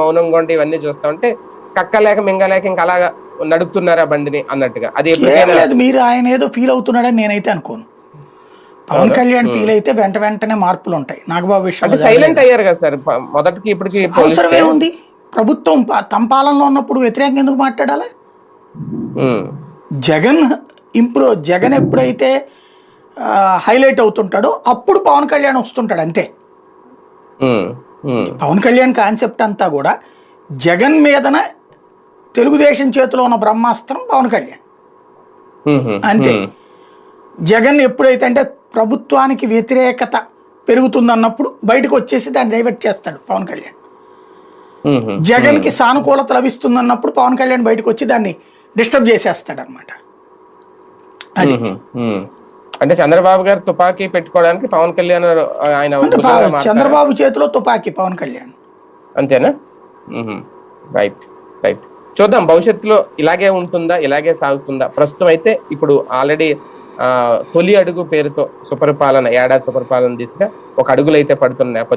మౌనంగా ఉండి ఇవన్నీ చూస్తా ఉంటే కక్కలేక మింగలేక ఇంకా అలాగా నడుపుతున్నారా బండిని అన్నట్టుగా. అది లేదు మీరు ఆయన ఏదో ఫీల్ అవుతున్నాడని నేనైతే అనుకోను. పవన్ కళ్యాణ్ ఫీల్ అయితే వెంట వెంటనే మార్పులు ఉంటాయి. నాగబాబు అంటే విషయంలో సైలెంట్ అయ్యారు కదా సార్? మొదటికి ఇప్పటికి అవసరం ఏముంది ప్రభుత్వం తమ పాలనలో ఉన్నప్పుడు వ్యతిరేకంగా ఎందుకు మాట్లాడాలి? జగన్ ఇంప్రూవ్ జగన్ ఎప్పుడైతే హైలైట్ అవుతుంటాడో అప్పుడు పవన్ కళ్యాణ్ వస్తుంటాడు అంతే. పవన్ కళ్యాణ్ కాన్సెప్ట్ అంతా కూడా జగన్ మీదన తెలుగుదేశం చేతిలో ఉన్న బ్రహ్మాస్త్రం పవన్ కళ్యాణ్. అంతే. జగన్ ఎప్పుడైతే అంటే ప్రభుత్వానికి వ్యతిరేకత పెరుగుతుందన్నప్పుడు బయటకు వచ్చేసి దాన్ని డైవర్ట్ చేస్తాడు పవన్ కళ్యాణ్. ఉమ్. జగన్కి సానుకూలత లభిస్తుందన్నప్పుడు పవన్ కళ్యాణ్ బయటకు వచ్చి దాన్ని డిస్టర్బ్ చేసేస్తాడు అనమాట అది. అంటే చంద్రబాబు గారు తుపాకీ పెట్టుకోవడానికి పవన్ కళ్యాణ్ ఆయన? చంద్రబాబు చేతిలో తుపాకీ పవన్ కళ్యాణ్. అంతేనా? Right right. చూద్దాం భవిష్యత్తులో ఇలాగే ఉంటుందా ఇలాగే సాగుతుందా? ప్రస్తుతం అయితే ఇప్పుడు ఆల్రెడీ తొలి అడుగు పేరుతో సుపరిపాలన ఏడాది సుపరిపాలన దిశగా ఒక అడుగులు అయితే పడుతున్న నేపథ్యం